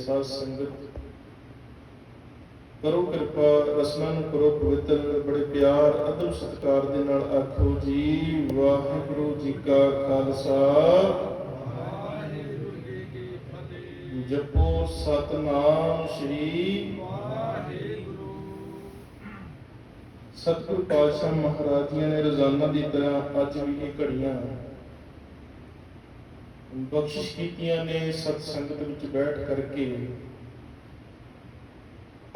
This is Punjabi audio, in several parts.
ਸਾਧ ਸੰਗਤ, ਕਰੋ ਕਿਰਪਾ ਰਸਨਾ ਨੂੰ ਕਰੋ ਪਵਿੱਤਰ, ਬੜੇ ਪਿਆਰ ਅਦਬ ਸਤਿਕਾਰ ਦੇ ਨਾਲ ਆਖੋ ਜੀ, ਵਾਹਿਗੁਰੂ ਜੀ ਕਾ ਖਾਲਸਾ। ਜਪੋ ਸਤਨਾਮ ਸ੍ਰੀ ਸਤਿਗੁਰ ਪਾਤਸ਼ਾਹ ਮਹਾਰਾਜ ਜੀ ਨੇ ਰੋਜ਼ਾਨਾ ਦੀ ਤਰ੍ਹਾਂ ਅੱਜ ਵੀ ਇਹ ਘੜੀਆਂ ਬਖਸ਼ਿਸ਼ ਕੀਤੀਆਂ ਨੇ ਸਤ ਸੰਗਤ ਵਿੱਚ ਬੈਠ ਕਰਕੇ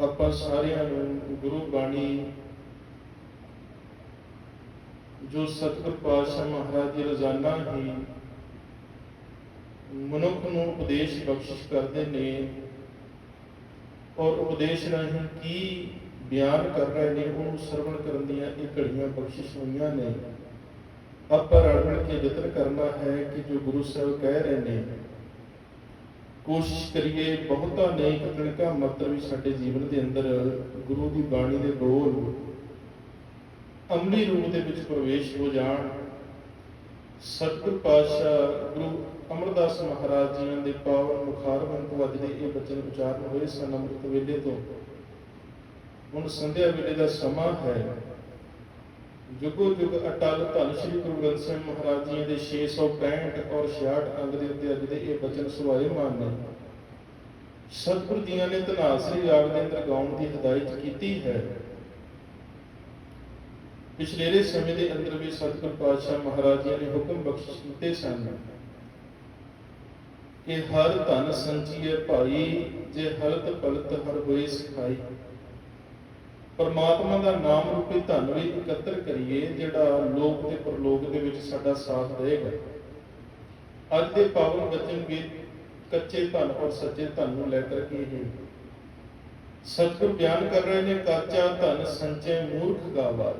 ਆਪਾਂ ਸਾਰਿਆਂ ਨੂੰ ਗੁਰੂ ਬਾਣੀ ਜੋ ਸਤਿਗੁਰ ਪਾਤਸ਼ਾਹ ਮਹਾਰਾਜ ਜੀ ਰੋਜ਼ਾਨਾ ਹੀ ਮਨੁੱਖ ਨੂੰ ਉਪਦੇਸ਼ ਬਖਸ਼ਿਸ਼ ਕਰਦੇ ਨੇ ਔਰ ਉਪਦੇਸ਼ ਰਾਹੀਂ ਕੀ ਬਿਆਨ ਕਰ ਰਹੇ ਨੇ, ਉਹਨੂੰ ਸਰਵਣ ਕਰਨ ਦੀਆਂ ਇਹ ਘੜੀਆਂ ਬਖਸ਼ਿਸ਼ ਹੋਈਆਂ ਨੇ। ਆਪਾਂ ਰਲ ਕੇ ਯਤਨ ਕਰਨਾ ਹੈ ਕਿ ਜੋ ਗੁਰੂ ਸਾਹਿਬ ਕਹਿ ਰਹੇ ਨੇ, ਕੋਸ਼ਿਸ਼ ਕਰੀਏ ਬਹੁਤਾ ਨਹੀਂ ਕਤਣਕਾ ਮਤਲਬ ਵੀ ਸਾਡੇ ਜੀਵਨ ਦੇ ਅੰਦਰ ਗੁਰੂ ਦੀ ਬਾਣੀ ਦੇ ਬੋਲ ਅਮਲੀ ਰੂਪ ਦੇ ਵਿੱਚ ਪ੍ਰਵੇਸ਼ ਹੋ ਜਾਣ। ਸਤਿਗੁਰ ਪਾਤਸ਼ਾਹ ਗੁਰੂ ਅਮਰਦਾਸ ਮਹਾਰਾਜ ਜੀ ਦੇ ਪਾਵਨ ਮੁਖਾਰਬੰਦ ਤੋਂ ਅੱਜ ਦੇ ਇਹ ਬਚਨ ਉਚਾਰਨ ਹੋਏ ਸਨ ਅੰਮ੍ਰਿਤ ਵੇਲੇ ਤੋਂ। ਹੁਣ ਸੰਧਿਆ ਵੇਲੇ ਦਾ ਸਮਾਂ ਹੈ। ਜੁਗੋ ਜੁਗ ਅਟਲ ਧੰਨ ਸ੍ਰੀ ਗੁਰੂ ਗ੍ਰੰਥ ਸਾਹਿਬ ਮਹਾਰਾਜ ਜੀ ਦੇ 665 ਔਰ 66 ਅੰਗ ਦੇ ਉੱਤੇ ਅੱਜ ਦੇ ਇਹ ਬਚਨ ਸੁਭਾਏ ਮਾਨ ਨੇ। ਸਤਿਗੁਰ ਜੀਆਂ ਨੇ ਧਨਾਸਰੀ ਰਾਗ ਦੇ ਅੰਦਰ ਗਾਉਣ ਦੀ ਹਦਾਇਤ ਕੀਤੀ ਹੈ। ਪਿਛਲੇਰੇ ਸਮੇਂ ਦੇ ਅੰਦਰ ਵੀ ਸਤਿਗੁਰ ਪਾਤਸ਼ਾਹ ਮਹਾਰਾਜ ਜੀ ਨੇ ਹੁਕਮ ਬਖਸ਼ਿਸ਼ ਕੀਤੇ ਸਨ। ਕਿ ਹਰ ਧਨ ਸੰਚੀਏ ਭਾਈ, ਜੇ ਹਲਤ ਪਲਤ ਹਰ ਹੋਏ ਸਿਖਾਈ। ਪਰਮਾਤਮਾ ਦਾ ਨਾਮ ਰੂਪੀ ਧਨ ਵੀ ਇਕੱਤਰ ਕਰੀਏ, ਜਿਹੜਾ ਲੋਕ ਤੇ ਪਰਲੋਕ ਦੇ ਵਿੱਚ ਸਾਡਾ ਸਾਥ ਦੇਗਾ ਅੱਜ ਦੇ ਪਾਵਨ ਬਚਨ ਗੀਤ ਕੱਚੇ ਧਨ ਔਰ ਸੱਚੇ ਧਨ ਨੂੰ ਲੈ ਕਰਕੇ ਹੀ ਸਤਿਗੁਰ ਬਿਆਨ ਕਰ ਰਹੇ ਨੇ, ਕੱਚਾ ਧਨ ਸੰਚੇ ਮੂਰਖ ਗਾਵਾ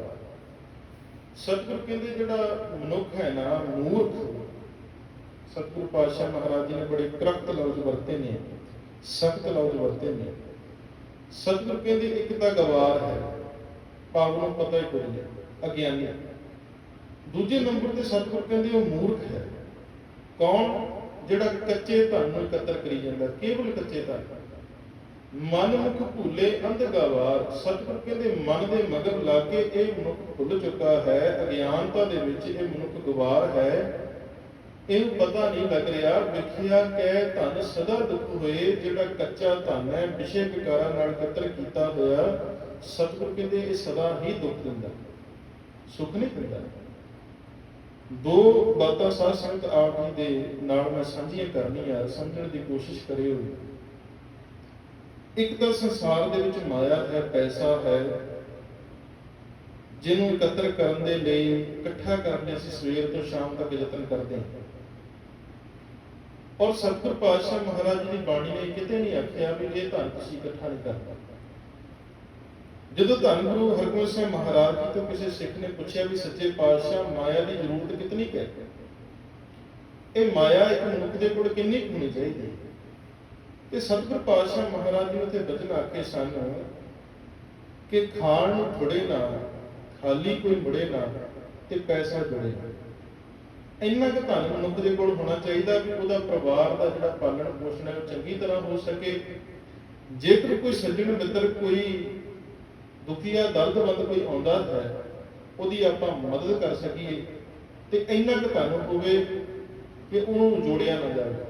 ਸਤਿਗੁਰ ਕਹਿੰਦੇ, ਜਿਹੜਾ ਮਨੁੱਖ ਹੈ ਨਾ, ਮੂਰਖ ਸਤਿਗੁਰ ਪਾਤਸ਼ਾਹ ਮਹਾਰਾਜ ਜੀ ਨੇ ਬੜੇ ਕਰਕਤ ਲਫ਼ਜ਼ ਵਰਤੇ ਨੇ, ਸਖਤ ਲਫ਼ਜ਼ ਵਰਤੇ ਨੇ। ਸਤਿਗੁਰ ਕਹਿੰਦੇ ਇੱਕ ਤਾਂ ਗਵਾਰ ਹੈ। ਭਾਵ ਨੂੰ ਪਤਾ ਹੀ ਕੋਈ ਨਹੀਂ, ਅਗਿਆਨੀ। ਦੂਜੇ ਨੰਬਰ ਤੇ ਸਤਿਗੁਰ ਕਹਿੰਦੇ ਉਹ ਮੂਰਖ ਹੈ। ਕੌਣ? ਜਿਹੜਾ ਕੱਚੇ ਧਨ ਨੂੰ ਇਕੱਤਰ ਕਰੀ ਜਾਂਦਾ, ਕੇਵਲ ਕੱਚੇ ਧਨ। ਮਨ ਮੁਖ ਭੁੱਲੇ ਅੰਧ ਗਵਾਰ ਸਤਿਗੁਰ ਕਹਿੰਦੇ ਮਨ ਦੇ ਮਗਰ ਲਾ ਕੇ ਇਹ ਮਨੁੱਖ ਭੁੱਲ ਚੁੱਕਾ ਹੈ। ਅਗਿਆਨਤਾ ਦੇ ਵਿੱਚ ਇਹ ਮਨੁੱਖ ਗਵਾਰ ਹੈ। ਇਹਨੂੰ ਪਤਾ ਨਹੀਂ ਲੱਗ ਰਿਹਾ ਵਿਖਿਆ ਕਹਿ ਧਨ ਸਦਾ ਦੁੱਖ ਹੋਏ ਜਿਹੜਾ ਕੱਚਾ ਧਨ ਹੈ ਵਿਸ਼ੇ ਵਿਕਾਰਾਂ ਨਾਲ ਇਕੱਤਰ ਕੀਤਾ ਹੋਇਆ ਸਤਿਗੁਰ ਕਹਿੰਦੇ ਇਹ ਸਦਾ ਹੀ ਦੁੱਖ ਦਿੰਦਾ ਸੁੱਖ ਨਹੀਂ ਦਿੰਦਾ ਦੋ ਬਾਤਾਂ ਸਾਧ ਸੰਗਤ ਆਪ ਜੀ ਦੇ ਨਾਲ ਮੈਂ ਸਾਂਝੀਆਂ ਕਰਨੀਆਂ ਸਮਝਣ ਦੀ ਕੋਸ਼ਿਸ਼ ਕਰਿਓ ਇੱਕ ਤਾਂ ਸੰਸਾਰ ਦੇ ਵਿੱਚ ਮਾਇਆ ਹੈ ਪੈਸਾ ਹੈ ਜਿਹਨੂੰ ਇਕੱਤਰ ਕਰਨ ਦੇ ਲਈ ਇਕੱਠਾ ਕਰਨ ਲਈ ਅਸੀਂ ਸਵੇਰ ਤੋਂ ਸ਼ਾਮ ਤੱਕ ਯਤਨ ਕਰਦੇ ਹਾਂ ਔਰ ਸਤਿਗੁਰ ਪਾਤਸ਼ਾਹ ਮਹਾਰਾਜ ਜੀ ਦੀ ਬਾਣੀ ਨੇ ਕਿਤੇ ਨਹੀਂ ਆਖਿਆ ਵੀ ਇਹ ਧਨ ਤੁਸੀਂ ਇਕੱਠਾ ਨਹੀਂ ਕਰਨਾ ਜਦੋਂ ਧੰਨ ਗੁਰੂ ਹਰਗੋਬਿੰਦ ਸਾਹਿਬ ਮਹਾਰਾਜ ਜੀ ਤੋਂ ਕਿਸੇ ਸਿੱਖ ਨੇ ਪੁੱਛਿਆ ਵੀ ਸੱਚੇ ਪਾਤਸ਼ਾਹ ਮਾਇਆ ਦੀ ਜ਼ਰੂਰਤ ਕਿਤਨੀ ਹੈ? ਇਹ ਮਾਇਆ ਇੱਕ ਮਨੁੱਖ ਦੇ ਕੋਲ ਕਿੰਨੀ ਹੋਣੀ ਚਾਹੀਦੀ ਤੇ ਸਤਿਗੁਰ ਪਾਤਸ਼ਾਹ ਮਹਾਰਾਜ ਜੀ ਉੱਥੇ ਬਚਨ ਆਖੇ ਸਨ ਕਿ ਖਾਣ ਨੂੰ ਥੋੜੇ ਨਾ ਖਾਲੀ ਕੋਈ ਮੁੜੇ ਨਾ ਤੇ ਪੈਸਾ ਜੁੜੇ ਨਾ। ਇੰਨਾ ਕੁ ਧਨ ਮਨੁੱਖ ਦੇ ਕੋਲ ਹੋਣਾ ਚਾਹੀਦਾ ਵੀ ਉਹਦਾ ਪਰਿਵਾਰ ਦਾ ਜਿਹੜਾ ਪਾਲਣ ਪੋਸ਼ਣ ਹੈ ਉਹ ਚੰਗੀ ਤਰ੍ਹਾਂ ਹੋ ਸਕੇ। ਜੇਕਰ ਕੋਈ ਸੱਜਣ ਮਿੱਤਰ ਕੋਈ ਦੁਖੀਆ ਦਰਦਮੰਦ ਕੋਈ ਆਉਂਦਾ ਹੈ, ਉਹਦੀ ਆਪਾਂ ਮਦਦ ਕਰ ਸਕੀਏ ਤੇ ਇੰਨਾ ਕੁ ਧਨ ਹੋਵੇ ਕਿ ਉਹਨੂੰ ਜੋੜਿਆ ਨਾ ਜਾਵੇ।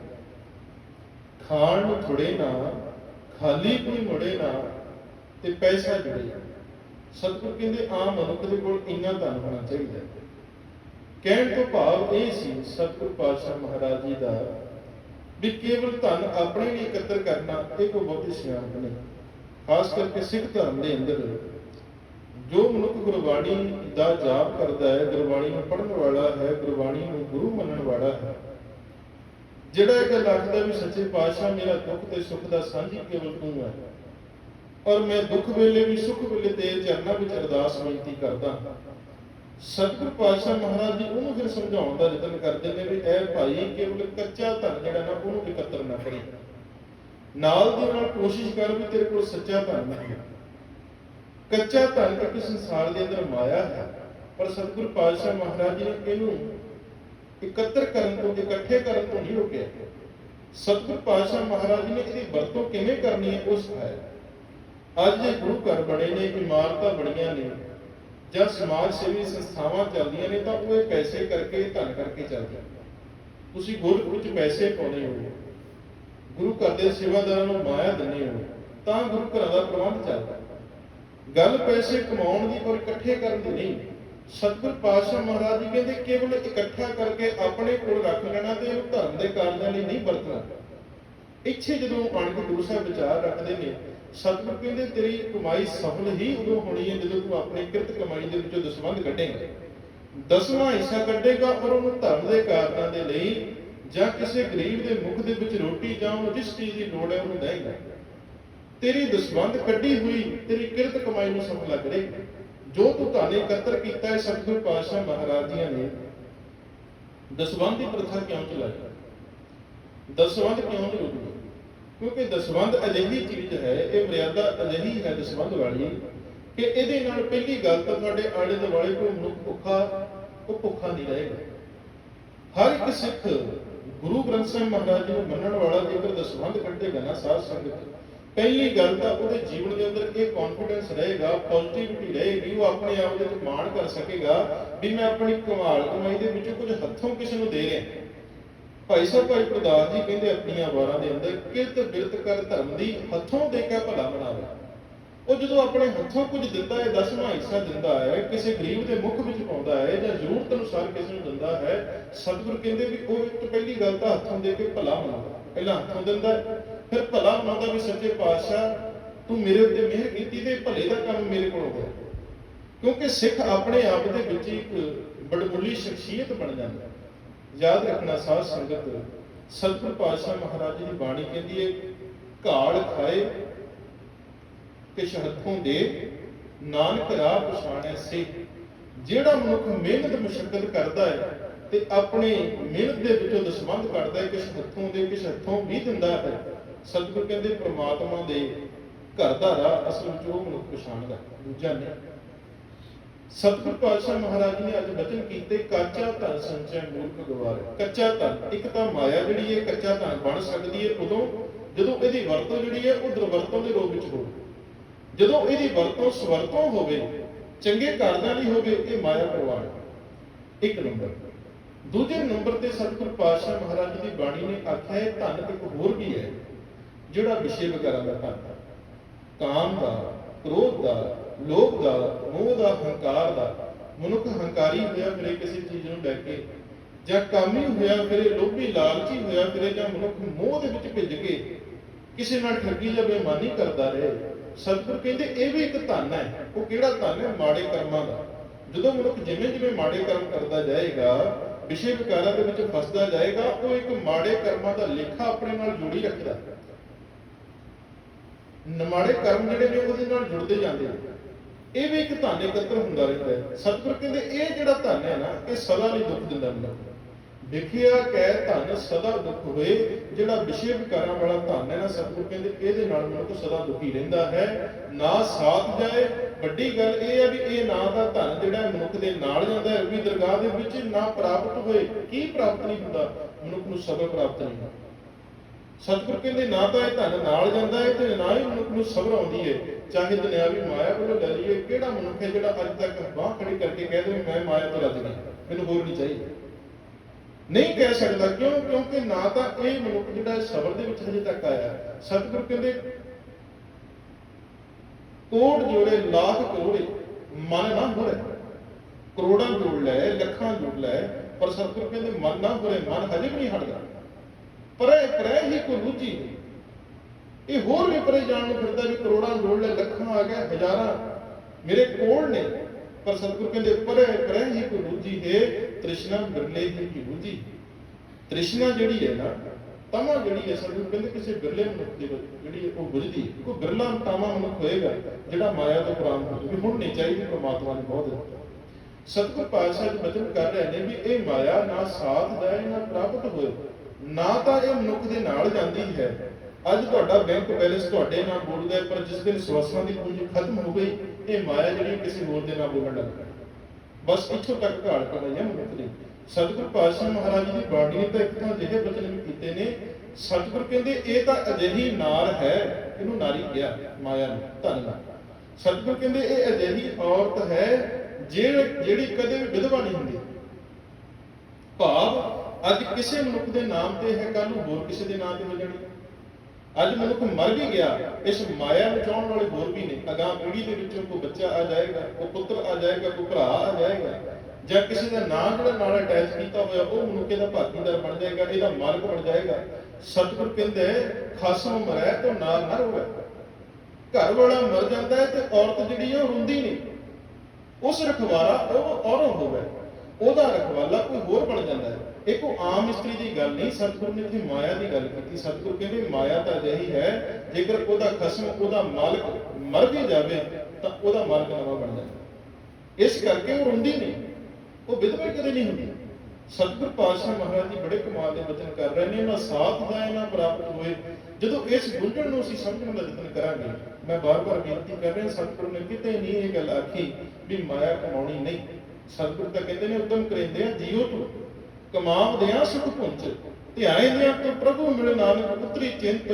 ਖਾਣ ਨੂੰ ਥੋੜੇ ਨਾ, ਖਾਲੀ ਕੋਈ ਮੁੜੇ ਨਾ ਤੇ ਪੈਸਾ ਜੁੜੇ। ਸਤਿਗੁਰ ਕਹਿੰਦੇ ਆਮ ਮਨੁੱਖ ਦੇ ਕੋਲ ਇੰਨਾ ਧਨ ਹੋਣਾ ਚਾਹੀਦਾ ਹੈ। ਕਹਿਣ ਤੋਂ ਭਾਵ ਇਹ ਸੀ, ਸਤਿਗੁਰ ਪਾਤਸ਼ਾਹ ਮਹਾਰਾਜ ਜੀ ਦਾ, ਵੀ ਕੇਵਲ ਧਨ ਆਪਣੇ ਲਈ ਇਕੱਤਰ ਕਰਨਾ ਇਹ ਕੋਈ ਬਹੁਤੀ ਸਿਆਣਪ ਨਹੀਂ। ਖਾਸ ਕਰਕੇ ਸਿੱਖ ਧਰਮ ਦੇ ਅੰਦਰ ਜੋ ਮਨੁੱਖ ਗੁਰਬਾਣੀ ਦਾ ਜਾਪ ਕਰਦਾ ਹੈ, ਗੁਰਬਾਣੀ ਨੂੰ ਪੜ੍ਹਨ ਵਾਲਾ ਹੈ, ਗੁਰਬਾਣੀ ਨੂੰ ਗੁਰੂ ਮੰਨਣ ਵਾਲਾ ਹੈ, ਜਿਹੜਾ ਇਹ ਗੱਲ ਆਖਦਾ ਵੀ ਸੱਚੇ ਪਾਤਸ਼ਾਹ ਮੇਰਾ ਦੁੱਖ ਤੇ ਸੁੱਖ ਦਾ ਸਾਂਝੀ ਕੇਵਲ ਤੂੰ ਹੈ, ਔਰ ਮੈਂ ਦੁੱਖ ਵੇਲੇ ਵੀ ਸੁੱਖ ਵੇਲੇ ਤੇਰੇ ਚਰਨਾਂ ਵਿੱਚ ਅਰਦਾਸ ਬੇਨਤੀ ਕਰਦਾ ਸਤਿਗੁਰ ਪਾਤਸ਼ਾਹ ਮਹਾਰਾਜ ਜੀ ਉਹਨੂੰ ਫਿਰ ਸਮਝਾਉਣ ਦਾ ਯਤਨ ਕਰਦੇ ਨੇ ਵੀ ਇਹ ਭਾਈ ਕੇਵਲ ਕੱਚਾ ਧਨ ਜਿਹੜਾ ਨਾ, ਉਹਨੂੰ ਇਕੱਤਰ ਨਾ ਕਰੀ। ਨਾਲ ਦੀ ਨਾਲ ਕੋਸ਼ਿਸ਼ ਕਰ ਵੀ ਤੇਰੇ ਕੋਲ ਸੱਚਾ ਧਨ ਹੈ ਕੱਚਾ ਧਨ ਇੱਕ ਸੰਸਾਰ ਦੇ ਅੰਦਰ ਮਾਇਆ ਹੈ, ਪਰ ਸਤਿਗੁਰ ਪਾਤਸ਼ਾਹ ਮਹਾਰਾਜ ਜੀ ਨੇ ਇਹਨੂੰ ਇਕੱਤਰ ਕਰਨ ਤੋਂ, ਇਕੱਠੇ ਕਰਨ ਤੋਂ ਨਹੀਂ ਰੋਕਿਆ। ਸਤਿਗੁਰ ਪਾਤਸ਼ਾਹ ਮਹਾਰਾਜ ਨੇ ਇਹਦੀ ਵਰਤੋਂ ਕਿਵੇਂ ਕਰਨੀ ਹੈ ਉਹ ਸਿਖਾਇਆ ਅੱਜ ਇਹ ਗੁਰੂ ਘਰ ਬਣੇ ਨੇ, ਇਮਾਰਤਾਂ ਬਣੀਆਂ ਨੇ। ਜਾਂ ਸਮਾਜ ਸੇਵੀ ਸੰਸਥਾਵਾਂ ਚੱਲਦੀਆਂ ਨੇ ਤਾਂ ਉਹ ਇਹ ਪੈਸੇ ਕਰਕੇ, ਧਨ ਕਰਕੇ ਚੱਲਦੀਆਂ ਤੁਸੀਂ ਗੁਰੂ ਵਿੱਚ ਪੈਸੇ ਪਾਉਣੇ ਹੋ। ਗੁਰੂ ਘਰ ਦੇ ਸੇਵਾਦਾਰਾਂ ਨੂੰ ਮਾਇਆ ਦਿੰਦੇ ਹੋ। ਤਾਂ ਗੁਰੂ ਘਰਾਂ ਦਾ ਪ੍ਰਬੰਧ ਚੱਲਦਾ। ਗੱਲ ਪੈਸੇ ਕਮਾਉਣ ਦੀ ਔਰ ਇਕੱਠੇ ਕਰਨ ਦੀ ਨਹੀਂ। ਸਤਿਗੁਰ ਪਾਤਸ਼ਾਹ ਮਹਾਰਾਜ ਜੀ ਕਹਿੰਦੇ, ਕੇਵਲ ਇਕੱਠਾ ਕਰਕੇ ਆਪਣੇ ਕੋਲ ਰੱਖ ਲੈਣਾ ਤੇ ਉਹ ਧਰਮ ਦੇ ਕਾਰਜਾਂ ਲਈ ਨਹੀਂ ਵਰਤਣਾ। ਇੱਥੇ ਜਦੋਂ ਆਣ ਕੇ ਗੁਰੂ ਸਾਹਿਬ ਵਿਚਾਰ ਰੱਖਦੇ ਨੇ ਸਤਿਗੁਰ ਕਹਿੰਦੇ, ਤੇਰੀ ਕਮਾਈ ਸਫਲ ਹੀ ਉਦੋਂ ਹੋਣੀ ਹੈ ਜਦੋਂ ਤੂੰ ਆਪਣੀ ਕਿਰਤ ਕਮਾਈ ਦੇ ਵਿੱਚੋਂ ਦਸਵੰਧ ਕੱਢੇਂਗਾ। ਦਸਵਾਂ ਹਿੱਸਾ ਕੱਢੇਗਾ ਔਰ ਉਹਨੂੰ ਧਰਮ ਦੇ ਕਾਰਜਾਂ ਦੇ ਲਈ ਜਾਂ ਕਿਸੇ ਗਰੀਬ ਦੇ ਮੁਖ ਦੇ ਵਿੱਚ ਰੋਟੀ ਜਾਂ ਉਹਨੂੰ ਜਿਸ ਚੀਜ਼ ਦੀ ਲੋੜ ਹੈ ਉਹਨੂੰ ਦੇਏਗਾ ਤੇਰੀ ਦਸਵੰਧ ਕੱਢੀ ਹੋਈ, ਤੇਰੀ ਕਿਰਤ ਕਮਾਈ ਨੂੰ ਸਫਲਾ ਕਰੇਗੀ ਜੋ ਤੂੰ ਧਨ ਇਕੱਤਰ ਕੀਤਾ ਹੈ, ਸਤਿਗੁਰ ਪਾਤਸ਼ਾਹ ਮਹਾਰਾਜ ਜੀਆਂ ਨੇ ਦਸਵੰਧ ਦੀ ਪ੍ਰਥਾ ਕਿਉਂ ਚਲਾਈ? ਦਸਵੰਧ ਕਿਉਂ ਨਹੀਂ ਹੈ ਕਿਉਂਕਿ ਦਸਵੰਧ ਅਜਿਹੀ ਚੀਜ਼ ਹੈ, ਇਹ ਮਰਿਆਦਾ ਅਜਿਹੀ ਹੈ ਦਸਵੰਧ ਵਾਲੀ ਕਿ ਇਹਦੇ ਨਾਲ ਪਹਿਲੀ ਗੱਲ ਤਾਂ ਤੁਹਾਡੇ ਆਲੇ ਦੁਆਲੇ ਕੋਈ ਮਨੁੱਖ ਭੁੱਖਾ, ਉਹ ਭੁੱਖਾ ਨਹੀਂ ਰਹੇਗਾ। ਹਰ ਇੱਕ ਸਿੱਖ ਗੁਰੂ ਗ੍ਰੰਥ ਸਾਹਿਬ ਮਹਾਰਾਜ ਜੀ ਨੂੰ ਮੰਨਣ ਵਾਲਾ ਜੇਕਰ ਦਸਵੰਧ ਕੱਢੇਗਾ ਨਾ ਸਾਧ ਸੰਗਤ, ਪਹਿਲੀ ਗੱਲ ਤਾਂ ਉਹਦੇ ਜੀਵਨ ਦੇ ਅੰਦਰ ਇਹ ਕੌਨਫੀਡੈਂਸ ਰਹੇਗਾ ਪੋਜ਼ਿਟਿਵਿਟੀ ਰਹੇਗੀ, ਉਹ ਆਪਣੇ ਆਪ ਦੇ ਵਿੱਚ ਮਾਣ ਕਰ ਸਕੇਗਾ ਵੀ ਮੈਂ ਆਪਣੀ ਕਮਾਲ ਕਮਾਈ ਦੇ ਵਿੱਚੋਂ ਕੁਝ ਹੱਥੋਂ ਕਿਸੇ ਨੂੰ ਦੇ ਰਿਹਾ। ਭਾਈ ਸਾਹਿਬ, ਭਾਈ ਪ੍ਰਦਾਸ ਜੀ ਕਹਿੰਦੇ ਆਪਣੀਆਂ ਵਾਰਾਂ ਦੇ ਅੰਦਰ ਕਿਰਤ ਬਿਰਤ ਕਰ ਧਰਮ ਦੀ ਹੱਥੋਂ ਦੇ ਕੇ ਭਲਾ ਬਣਾਵੇ। ਉਹ ਜਦੋਂ ਆਪਣੇ ਹੱਥੋਂ ਕੁਝ ਦਿੰਦਾ ਹੈ, ਦਸਵਾਂ ਹਿੱਸਾ ਦਿੰਦਾ ਹੈ, ਕਿਸੇ ਗਰੀਬ ਦੇ ਮੁਖ ਵਿੱਚ ਪਾਉਂਦਾ ਹੈ ਜਾਂ ਜ਼ਰੂਰਤ ਅਨੁਸਾਰ ਕਿਸੇ ਨੂੰ ਦਿੰਦਾ ਹੈ, ਸਤਿਗੁਰ ਕਹਿੰਦੇ ਵੀ ਉਹ ਇੱਕ ਪਹਿਲੀ ਗੱਲ ਤਾਂ ਹੱਥੋਂ ਦੇ ਕੇ ਭਲਾ ਬਣਾਉਂਦਾ ਪਹਿਲਾਂ ਹੱਥੋਂ ਦਿੰਦਾ ਫਿਰ ਭਲਾ ਬਣਾਉਂਦਾ ਵੀ ਸੱਚੇ ਪਾਤਸ਼ਾਹ, ਤੂੰ ਮੇਰੇ ਉੱਤੇ ਮਿਹਰ ਕੀਤੀ ਤੇ ਭਲੇ ਦਾ ਕੰਮ ਮੇਰੇ ਕੋਲ ਹੋਇਆ। ਕਿਉਂਕਿ ਸਿੱਖ ਆਪਣੇ ਆਪ ਦੇ ਵਿੱਚ ਇੱਕ ਬੜਮੁੱਲੀ ਸ਼ਖਸੀਅਤ ਬਣ ਜਾਂਦਾ ਹੈ। ਯਾਦ ਰੱਖਣਾ ਸਾਧ ਸੰਗਤ, ਸਤਿਗੁਰ ਪਾਤਸ਼ਾਹ ਮਹਾਰਾਜ ਜੀ ਦੀ ਬਾਣੀ ਕਹਿੰਦੀ ਹੈ ਘਾੜ ਖਾਏ ਕਿਛ ਹੱਥੋਂ ਦੇ, ਨਾਨਕ ਰਾਹ ਪਛਾਣੈ ਸੇ। ਜਿਹੜਾ ਮਨੁੱਖ ਮਿਹਨਤ ਮੁਸ਼ਕਲ ਕਰਦਾ ਹੈ ਤੇ ਆਪਣੇ ਮਿਹਨਤ ਦੇ ਵਿੱਚੋਂ ਦਸਵੰਧ ਕੱਢਦਾ ਹੈ ਕਿਛ ਹੱਥੋਂ ਦੇ ਕਿਛ ਹੱਥੋਂ ਵੀ ਦਿੰਦਾ ਹੈ, ਸਤਿਗੁਰ ਕਹਿੰਦੇ ਪ੍ਰਮਾਤਮਾ ਦੇ ਘਰ ਦਾ ਰਾਹ ਅਸਲ ਵਿੱਚ ਉਹ ਮਨੁੱਖ ਪਛਾਣਦਾ ਦੂਜਾ ਨਹੀਂ। ਸਤਿਗੁਰ ਪਾਤਸ਼ਾਹ ਮਹਾਰਾਜ ਨੇ ਅੱਜ ਬਚਨ ਕੀਤੇ, ਕੱਚਾ ਧਨ ਸੰਚੈ ਮੂਰਖ ਗਵਾਰ ਕੱਚਾ ਧਨ, ਇੱਕ ਤਾਂ ਮਾਇਆ ਜਿਹੜੀ ਹੈ, ਕੱਚਾ ਧਨ ਬਣ ਸਕਦੀ ਹੈ ਉਦੋਂ, ਜਦੋਂ ਇਹਦੀ ਵਰਤੋਂ ਜਿਹੜੀ ਹੈ, ਉਹ ਦੁਰਵਰਤੋਂ ਦੇ ਰੂਪ ਵਿੱਚ ਹੋਵੇ। ਜਦੋਂ ਇਹਦੀ ਵਰਤੋਂ ਸਵਰਤੋਂ ਹੋਵੇ, ਚੰਗੇ ਕਾਰਜਾਂ ਲਈ ਹੋਵੇ, ਇਹ ਮਾਇਆ ਪ੍ਰਵਾਨ ਇੱਕ ਨੰਬਰ। ਦੂਜੇ ਨੰਬਰ ਤੇ ਸਤਿਗੁਰ ਪਾਤਸ਼ਾਹ ਮਹਾਰਾਜ ਜੀ ਦੀ ਬਾਣੀ ਨੇ ਆਖਿਆ ਹੈ ਧਨ ਇੱਕ ਹੋਰ ਵੀ ਹੈ, ਜਿਹੜਾ ਵਿਸ਼ੇ ਵਗੈਰਾ ਦਾ ਧਨ ਕਾਮ ਦਾ, ਕ੍ਰੋਧ ਦਾ ਲੋਭ ਦਾ, ਮੋਹ ਦਾ, ਹੰਕਾਰ ਦਾ, ਮਨੁੱਖ ਹੰਕਾਰੀ ਹੋਇਆ ਫਿਰੇ ਕਿਸੇ ਚੀਜ਼ ਨੂੰ ਲੈ ਕੇ, ਜਾਂ ਕਾਮੀ ਹੋਇਆ ਫਿਰੇ, ਲੋਭੀ, ਲਾਲਚੀ ਹੋਇਆ ਫਿਰੇ, ਜਾਂ ਮਨੁੱਖ ਮੋਹ ਦੇ ਵਿੱਚ ਭਿੱਜ ਕੇ ਕਿਸੇ ਨਾਲ ਠੱਗੀ ਜਾਂ ਬੇਈਮਾਨੀ ਕਰਦਾ ਰਹੇ, ਸਤਿਗੁਰ ਕਹਿੰਦੇ ਇਹ ਵੀ ਇੱਕ ਧਨ ਹੈ। ਉਹ ਕਿਹੜਾ ਧਨ ਹੈ? ਮਾੜੇ ਕਰਮਾਂ ਦਾ। ਜਦੋਂ ਮਨੁੱਖ ਜਿਵੇਂ ਜਿਵੇਂ ਮਾੜੇ ਕਰਮ ਕਰਦਾ ਜਾਏਗਾ, ਵਿਸ਼ੇ ਵਿਕਾਰਾਂ ਦੇ ਵਿੱਚ ਫਸਦਾ ਜਾਏਗਾ, ਉਹ ਇੱਕ ਮਾੜੇ ਕਰਮਾਂ ਦਾ ਲੇਖਾ ਆਪਣੇ ਨਾਲ ਜੋੜੀ ਰੱਖਦਾ। ਹੈ ਨਮਾੜੇ ਕਰਮ ਜਿਹੜੇ ਨੇ, ਉਹਦੇ ਨਾਲ ਜੁੜਦੇ ਜਾਂਦੇ ਨੇ। ਇਹ ਵੀ ਇੱਕ ਧਨ ਇਕੱਤਰ ਹੁੰਦਾ ਰਹਿੰਦਾ ਹੈ। ਸਤਿਗੁਰ ਕਹਿੰਦੇ, ਇਹ ਜਿਹੜਾ ਧਨ ਹੈ ਨਾ, ਇਹ ਸਦਾ ਲਈ ਦੁੱਖ ਦਿੰਦਾ ਮਨੁੱਖ ਵਿਖਿਆ ਕਹਿ ਧਨ ਸਦਾ ਦੁੱਖ ਹੋਏ, ਜਿਹੜਾ ਵਿਸ਼ੇ ਵਿਕਾਰਾਂ ਵਾਲਾ ਧਨ ਹੈ ਨਾ, ਸਤਿਗੁਰ ਕਹਿੰਦੇ, ਇਹਦੇ ਨਾਲ ਮਨੁੱਖ ਸਦਾ ਦੁਖੀ ਰਹਿੰਦਾ ਹੈ। ਨਾ ਸਾਥ ਜਾਏ, ਵੱਡੀ ਗੱਲ ਇਹ ਹੈ ਵੀ ਇਹ ਨਾ ਦਾ ਧਨ ਜਿਹੜਾ ਮਨੁੱਖ ਦੇ ਨਾਲ ਜਾਂਦਾ ਹੈ ਵੀ ਦਰਗਾਹ ਦੇ ਵਿੱਚ ਨਾ ਪ੍ਰਾਪਤ ਹੋਏ। ਕੀ ਪ੍ਰਾਪਤ ਨਹੀਂ ਹੁੰਦਾ? ਮਨੁੱਖ ਨੂੰ ਸਦਾ ਪ੍ਰਾਪਤ ਨਹੀਂ ਹੁੰਦਾ। ਸਤਿਗੁਰ ਕਹਿੰਦੇ, ਨਾ ਤਾਂ ਇਹ ਧਨ ਨਾਲ ਜਾਂਦਾ ਹੈ ਤੇ ਨਾ ਹੀ ਮਨੁੱਖ ਨੂੰ ਸਬਰ ਆਉਂਦੀ ਹੈ ਚਾਹੇ ਦੁਨਿਆਵੀ ਮਾਇਆ ਕੋਲੋਂ ਲੈ ਲਈਏ, ਕਿਹੜਾ ਮਨੁੱਖ ਹੈ ਜਿਹੜਾ ਅੱਜ ਤੱਕ ਬਾਹ ਖੜੀ ਕਰਕੇ ਕਹਿ ਦੇਵੇ, ਮੈਂ ਮਾਇਆ ਤੋਂ ਰੱਜ ਗਿਆ, ਮੈਨੂੰ ਹੋਰ ਨਹੀਂ ਚਾਹੀਦਾ ਨਹੀਂ ਕਹਿ ਸਕਦਾ, ਕਿਉਂ? ਕਿਉਂਕਿ ਨਾ ਤਾਂ ਇਹ ਮਨੁੱਖ ਜਿਹੜਾ ਸਬਰ ਦੇ ਵਿੱਚ ਹਜੇ ਤੱਕ ਆਇਆ। ਸਤਿਗੁਰ ਕਹਿੰਦੇ, ਕੋਟ ਜੋੜੇ, ਲੱਖ ਕਰੋੜੇ, ਮਨ ਨਾ ਹੋਰੇ ਕਰੋੜਾਂ ਜੋੜ ਲੈ, ਲੱਖਾਂ ਜੋੜ ਲੈ, ਪਰ ਸਤਿਗੁਰ ਕਹਿੰਦੇ, ਮਨ ਨਾ ਹੋਰੇ ਮਨ ਹਜੇ ਵੀ ਨਹੀਂ ਹਟਦਾ। ਪਰੇ ਪਰੇ ਹੀ ਕੋ ਰੁਚੀ ਇਹ ਹੋਰ ਵੀ ਪਰੇ ਜਾਣ ਨੂੰ ਫਿਰਦਾ ਵੀ ਕਰੋੜਾਂ ਜੋੜ ਲੈ ਲੱਖਾਂ ਆ ਗਏ ਹਜ਼ਾਰਾਂ। ਮੇਰੇ ਕੋਲ ਨੇ, ਪਰ ਸਤਿਗੁਰ ਕਹਿੰਦੇ ਪਰੇ ਪਰੇ ਹੀ ਕੋ ਰੁਚੀ ਹੈ, ਤ੍ਰਿਸ਼ਨਾ ਬਿਰਲੇ ਹੀ ਕੀ ਰੁਚੀ ਤ੍ਰਿਸ਼ਨਾ ਜਿਹੜੀ ਹੈ ਨਾ, ਤਮਾ ਜਿਹੜੀ ਹੈ, ਸਤਿਗੁਰ ਕਹਿੰਦੇ ਕਿਸੇ ਬਿਰਲੇ ਮਨੁੱਖ ਦੀ ਜਿਹੜੀ ਉਹ ਬੁਝਦੀ ਹੈ। ਬਿਰਲਾ ਤਾਮਾ ਮਨੁੱਖ ਹੋਏਗਾ, ਜਿਹੜਾ ਮਾਇਆ ਤੋਂ ਪ੍ਰਾਪਤ ਹੋ ਜਾਵੇ। ਹੁਣ ਨਹੀਂ ਚਾਹੀਦੀ, ਪਰਮਾਤਮਾ ਨੇ ਬਹੁਤ ਦਿੱਤਾ। ਸਤਿਗੁਰ ਪਾਤਸ਼ਾਹ ਜੀ ਬਚਨ ਕਰ ਰਹੇ ਨੇ ਵੀ ਇਹ ਮਾਇਆ ਨਾ ਸਾਥ ਦਾ ਨਾ ਪ੍ਰਾਪਤ ਹੋਏ। ਨਾ ਤਾਂ ਇਹ ਮਨੁੱਖ ਦੇ ਨਾਲ ਜਾਂਦੀ ਹੈ। ਅੱਜ ਤੁਹਾਡਾ ਬੈਂਕ ਬੈਲੈਂਸ ਤੁਹਾਡੇ ਨਾਲ ਬੋਲਦਾ ਪਰ ਜਿਸ ਦਿਨ ਸਵਾਸਾਂ ਦੀ ਪੂੰਜੀ ਖਤਮ ਹੋ ਗਈ, ਇਹ ਮਾਇਆ ਜਿਹੜੀ ਕਿਸੇ ਹੋਰ ਦੇ ਨਾਲ ਬੋਲਣ ਲੱਗ ਪਈ ਬਸ ਇੱਥੋਂ ਤੱਕ ਘਾਲ ਕਰਾਈਆਂ ਮਨੁੱਖ ਨੇ। ਸਤਿਗੁਰ ਪਾਤਸ਼ਾਹ ਮਹਾਰਾਜ ਦੀ ਬਾਣੀ ਤਾਂ ਇੱਕ ਤਾਂ ਅਜਿਹੇ ਬਚਨ ਵੀ ਕੀਤੇ ਨੇ, ਸਤਿਗੁਰ ਕਹਿੰਦੇ, ਇਹ ਤਾਂ ਅਜਿਹੀ ਨਾਰ ਹੈ, ਇਹਨੂੰ ਨਾਰੀ ਕਿਹਾ, ਮਾਇਆ ਨੂੰ, ਧੰਨਵਾਦ। ਸਤਿਗੁਰ ਕਹਿੰਦੇ, ਇਹ ਅਜਿਹੀ ਔਰਤ ਹੈ, ਜਿਹੜੀ ਜਿਹੜੀ ਕਦੇ ਵੀ ਵਿਧਵਾ ਨਹੀਂ ਹੁੰਦੀ। ਭਾਵ ਅੱਜ ਕਿਸੇ ਮਨੁੱਖ ਦੇ ਨਾਮ ਤੇ ਹੈ ਕੱਲ ਨੂੰ ਹੋਰ ਕਿਸੇ ਦੇ ਨਾਮ ਤੇ ਹੋ ਜਾਣੀ। ਅੱਜ ਮਨੁੱਖ ਮਰ ਵੀ ਗਿਆ, ਇਸ ਮਾਇਆ ਨੂੰ ਚਾਹਣ ਵਾਲੇ ਹੋਰ ਵੀ ਨੇ। ਅਗਾਹ ਪੀੜ੍ਹੀ ਦੇ ਵਿੱਚੋਂ ਕੋਈ ਬੱਚਾ ਆ ਜਾਏਗਾ, ਕੋਈ ਪੁੱਤਰ ਆ ਜਾਏਗਾ, ਕੋਈ ਭਰਾ ਆ ਜਾਏਗਾ, ਜਾਂ ਕਿਸੇ ਦਾ ਨਾਮ ਜਿਹੜਾ ਨਾਲ ਅਟੈਚ ਕੀਤਾ ਹੋਇਆ, ਉਹ ਮਨੁੱਖ ਦਾ ਭਾਗੀਦਾਰ ਬਣ ਜਾਏਗਾ, ਇਹਦਾ ਮਾਲਕ ਬਣ ਜਾਏਗਾ। ਸਤਿਗੁਰ ਕਹਿੰਦੇ ਖਸਮ ਮਰੈ ਤੋਂ ਨਾਲ ਨਾ ਹੋਵੇ ਘਰ ਵਾਲਾ ਮਰ ਜਾਂਦਾ ਹੈ ਤੇ ਔਰਤ ਜਿਹੜੀ ਹੈ ਉਹ ਰੋਂਦੀ ਨਹੀਂ। ਉਸ ਰਖਵਾਰਾ ਉਹ ਔਰਤ ਹੋਵੇ। ਉਹਦਾ ਰਖਵਾਲਾ ਕੋਈ ਹੋਰ ਬਣ ਜਾਂਦਾ ਹੈ। ਇਹ ਕੋਈ ਆਮ ਇਸਤਰੀ ਦੀ ਗੱਲ ਨਹੀਂ, ਸਤਿਗੁਰ ਨੇ ਇੱਥੇ ਮਾਇਆ ਦੀ ਗੱਲ ਕੀਤੀ। ਸਤਿਗੁਰ ਕਹਿੰਦੇ, ਮਾਇਆ ਤਾਂ ਅਜਿਹੀ ਹੈ, ਜੇਕਰ ਉਹਦਾ ਖਸਮ, ਉਹਦਾ ਮਾਲਕ ਮਰ ਵੀ ਜਾਵੇ, ਤਾਂ ਉਹਦਾ ਮਾਲਕ ਨਵਾਂ ਬਣ ਜਾਂਦਾ ਇਸ ਕਰਕੇ ਉਹ ਰੋਂਦੀ ਨਹੀਂ। ਉਹ ਵਿਧਵਾ ਕਦੇ ਨਹੀਂ ਹੁੰਦੀ। ਸਤਿਗੁਰ ਪਾਤਸ਼ਾਹ ਮਹਾਰਾਜ ਜੀ ਬੜੇ ਕਮਾਲ ਦੇ ਵਚਨ ਕਰ ਰਹੇ ਨੇ। ਉਹਨਾਂ ਸਾਥ ਦਾ ਇਹਨਾਂ ਪ੍ਰਾਪਤ ਹੋਏ। ਜਦੋਂ ਇਸ ਗੁੰਝਣ ਨੂੰ ਅਸੀਂ ਸਮਝਣ ਦਾ ਯਤਨ ਕਰਾਂਗੇ, ਮੈਂ ਬਾਰ-ਬਾਰ ਬੇਨਤੀ ਕਰ ਰਿਹਾ, ਸਤਿਗੁਰ ਨੇ ਕਿਤੇ ਨਹੀਂ ਇਹ ਗੱਲ ਆਖੀ ਵੀ ਮਾਇਆ ਕਮਾਉਣੀ ਨਹੀਂ। ਸਤਿਗੁਰ ਤਾਂ ਕਹਿੰਦੇ ਨੇ ਉਦਮ ਕਰਿੰਦੇ ਆ, ਜੀਓ ਤੂੰ। ਕਮਾਵਦੇ ਆ ਸੁਖ ਪੁੰਚ ਧਿਆਏ ਦਿਆਂ ਤੂੰ ਪ੍ਰਭੂ, ਮਿਲੇ ਨਾਨਕ ਪੁੱਤਰੀ ਚਿੰਤ।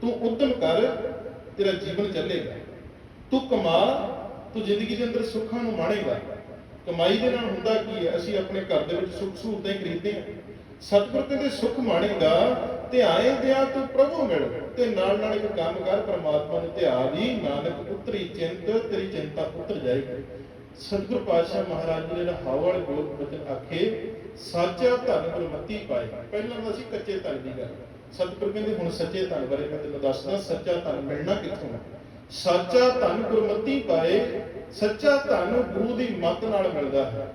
ਤੂੰ ਉਦਮ ਕਰ, ਤੇਰਾ ਜੀਵਨ ਚੱਲੇਗਾ। ਤੂੰ ਕਮਾ, ਤੂੰ ਜ਼ਿੰਦਗੀ ਦੇ ਅੰਦਰ ਸੁੱਖਾਂ ਨੂੰ ਮਾਣੇਗਾ। ਕਮਾਈ ਦੇ ਨਾਲ ਹੁੰਦਾ ਕੀ ਹੈ? ਅਸੀਂ ਆਪਣੇ ਘਰ ਦੇ ਵਿੱਚ ਸੁੱਖ ਸਹੂਲਤਾਂ ਖਰੀਦਦੇ ਹਾਂ। ਸਤਿਗੁਰ ਕਹਿੰਦੇ, ਸੁੱਖ ਮਾਣੇਗਾ, ਧਿਆਏ ਦਿਆਂ ਤੂੰ ਪ੍ਰਭੂ, ਮਿਲ। ਤੇ ਨਾਲ ਨਾਲ ਇੱਕ ਕੰਮ ਕਰ, ਪ੍ਰਮਾਤਮਾ ਨੂੰ ਧਿਆ ਵੀ ਨਾਨਕ ਪੁੱਤਰੀ ਚਿੰਤ, ਤੇਰੀ ਚਿੰਤਾ ਉਤਰ ਜਾਏਗੀ। ਸਤਿਗੁਰ ਪਾਤਸ਼ਾਹ ਮਹਾਰਾਜ ਨੇ ਜਿਹੜਾ ਹਵਾ ਵਾਲੇ ਬਚਨ ਆਖੇ, ਸਾਚਾ ਧਨ ਗੁਰਮਤੀ ਪਾਏ। ਪਹਿਲਾਂ ਤਾਂ ਅਸੀਂ ਕੱਚੇ ਧਨ ਦੀ ਗੱਲ ਸਤਿਗੁਰ ਕਹਿੰਦੇ, ਹੁਣ ਸੱਚੇ ਧਨ ਬਾਰੇ ਮੈਂ ਤੈਨੂੰ ਦੱਸਦਾ, ਸੱਚਾ ਧਨ ਮਿਲਣਾ ਕਿੱਥੋਂ ਹੈ? ਸੱਚਾ ਧਨ ਗੁਰਮਤੀ ਪਾਏ, ਸੱਚਾ ਧਨ ਗੁਰੂ ਦੀ ਮੱਤ ਨਾਲ ਮਿਲਦਾ ਹੈ।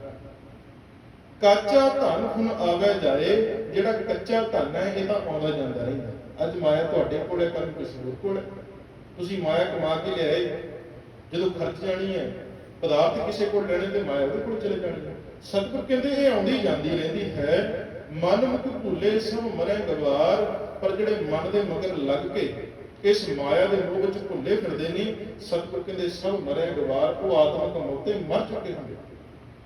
ਕੱਚਾ ਧਨ ਹੁਣ ਆਵੇ ਜਾਏ, ਜਿਹੜਾ ਕੱਚਾ ਧਨ ਹੈ, ਇਹ ਤਾਂ ਆਉਂਦਾ ਜਾਂਦਾ ਰਹਿੰਦਾ। ਅੱਜ ਮਾਇਆ ਤੁਹਾਡੇ ਕੋਲੇ ਕਰਨ ਕਿਸੇ ਹੋਰ ਕੋਲੇ ਤੁਸੀਂ ਮਾਇਆ ਕਮਾ ਕੇ ਲਿਆਏ। ਜਦੋਂ ਖਰਚ ਜਾਣੀ ਹੈ ਪਦਾਰਥ ਕਿਸੇ ਕੋਲ ਲੈਣੇ ਤੇ ਮਾਇਆ ਉਹਦੇ ਕੋਲ ਚਲੇ ਜਾਣੀ। ਸਤਿਗੁਰ ਕਹਿੰਦੇ ਇਹ ਆਉਂਦੀ ਜਾਂਦੀ ਰਹਿੰਦੀ ਹੈ, ਮਨ ਮੁਖ ਭੁੱਲੇ ਸਭ ਮਰੇ ਗਵਾਰ ਪਰ ਜਿਹੜੇ ਮਨ ਦੇ ਮਗਰ ਲੱਗ ਕੇ ਇਸ ਮਾਇਆ ਦੇ ਮੋਹ ਵਿੱਚ ਭੁੱਲੇ ਫਿਰਦੇ ਨਹੀਂ ਸਤਿਗੁਰ ਕਹਿੰਦੇ ਸਭ ਮਰੇ ਗਵਾਰ ਉਹ ਆਤਮਕ ਮੌਤੇ ਮਰ ਚੁੱਕੇ ਹੁੰਦੇ।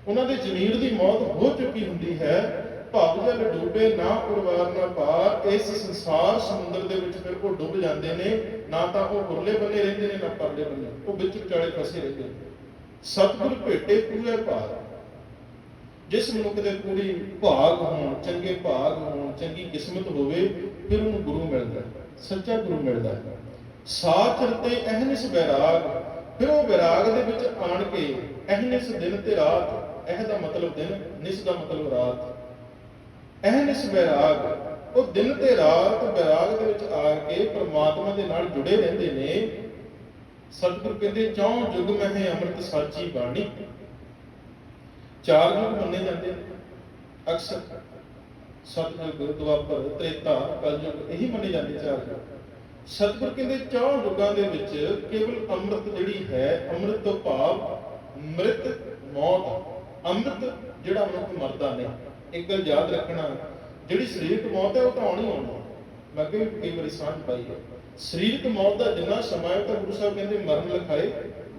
ਉਹਨਾਂ ਦੇ ਜ਼ਮੀਰ ਦੀ ਮੌਤ ਹੋ ਚੁੱਕੀ ਹੁੰਦੀ ਹੈ। ਭਵ ਜਲ ਡੂਬੇ ਨਾ ਉਰਵਾਰ ਨਾ ਪਾਰ, ਇਸ ਸੰਸਾਰ ਸਮੁੰਦਰ ਦੇ ਵਿੱਚ ਫਿਰ ਉਹ ਡੁੱਬ ਜਾਂਦੇ ਨੇ, ਨਾ ਤਾਂ ਉਹ ਉਰਲੇ ਬੰਨੇ ਰਹਿੰਦੇ ਨੇ, ਨਾ ਪਰਲੇ ਬੰਨੇ। ਉਹ ਵਿੱਚ ਵਿਚਾਲੇ ਫਸੇ ਰਹਿੰਦੇ ਨੇ। ਸਤਿਗੁਰ ਭੇਟੇ ਪੂਰੇ ਭਾਗ। ਜਿਸ ਮਨੁੱਖ ਦੇ ਪੂਰੀ ਭਾਗ ਹੋਣ, ਚੰਗੇ ਭਾਗ ਹੋਣ, ਚੰਗੀ ਕਿਸਮਤ ਹੋਵੇ, ਫਿਰ ਉਹਨੂੰ ਗੁਰੂ ਮਿਲਦਾ ਸੱਚਾ ਗੁਰੂ ਮਿਲਦਾ ਹੈ। ਸਾਚਰ ਅਹਨਿਸ ਬੈਰਾਗ ਫਿਰ ਉਹ ਬੈਰਾਗ ਦੇ ਵਿੱਚ ਆਣ ਕੇ ਅਹਨਿਸ ਦਿਨ ਤੇ ਰਾਤ ਇਹ ਦਾ ਮਤਲਬ ਦਿਨ, ਨਿਸ ਦਾ ਮਤਲਬ ਰਾਤ। ਅਹਨਿਸ ਬੈਰਾਗ ਉਹ ਦਿਨ ਤੇ ਰਾਤ ਬੈਰਾਗ ਦੇ ਵਿੱਚ ਆ ਕੇ ਪ੍ਰਮਾਤਮਾ ਦੇ ਨਾਲ ਜੁੜੇ ਰਹਿੰਦੇ ਨੇ ਸਤਿਗੁਰ ਕਹਿੰਦੇ, ਚੌਂ ਯੁਗ ਮਹਿ ਅੰਮ੍ਰਿਤ ਸਾਚੀ ਬਾਣੀ। ਚਾਰ ਯੁਗ ਮੰਨੇ ਜਾਂਦੇ ਅਕਸਰ ਸਤਿਯੁਗ ਦੁਆਪਰ ਤ੍ਰੇਤਾ, ਕਲਯੁਗ, ਇਹੀ ਮੰਨੇ ਜਾਂਦੇ ਚਾਰ ਯੁਗ ਸਤਿਗੁਰ ਕਹਿੰਦੇ, ਚੌਂ ਯੁਗਾਂ ਦੇ ਵਿੱਚ ਕੇਵਲ ਅੰਮ੍ਰਿਤ ਜਿਹੜੀ ਹੈ, ਅੰਮ੍ਰਿਤ ਤੋਂ ਭਾਵ ਮ੍ਰਿਤ ਮੌਤ, ਅੰਮ੍ਰਿਤ ਜਿਹੜਾ ਮਨੁੱਖ ਮਰਦਾ ਨਹੀਂ। ਇੱਕ ਗੱਲ ਯਾਦ ਰੱਖਣਾ, ਜਿਹੜੀ ਸਰੀਰਕ ਮੌਤ ਹੈ, ਉਹ ਤਾਂ ਆਉਣੀ ਆਉਣੀ ਮੈਂ ਅੱਗੇ ਕਈ ਵਾਰੀ ਸਾਂਝ ਪਾਈ ਹੈ। ਸਰੀਰਕ ਮੌਤ ਦਾ ਜਿੰਨਾ ਸਮਾਂ ਹੈ ਤਾਂ ਗੁਰੂ ਸਾਹਿਬ ਕਹਿੰਦੇ ਮਰਨ ਲਿਖਾਏ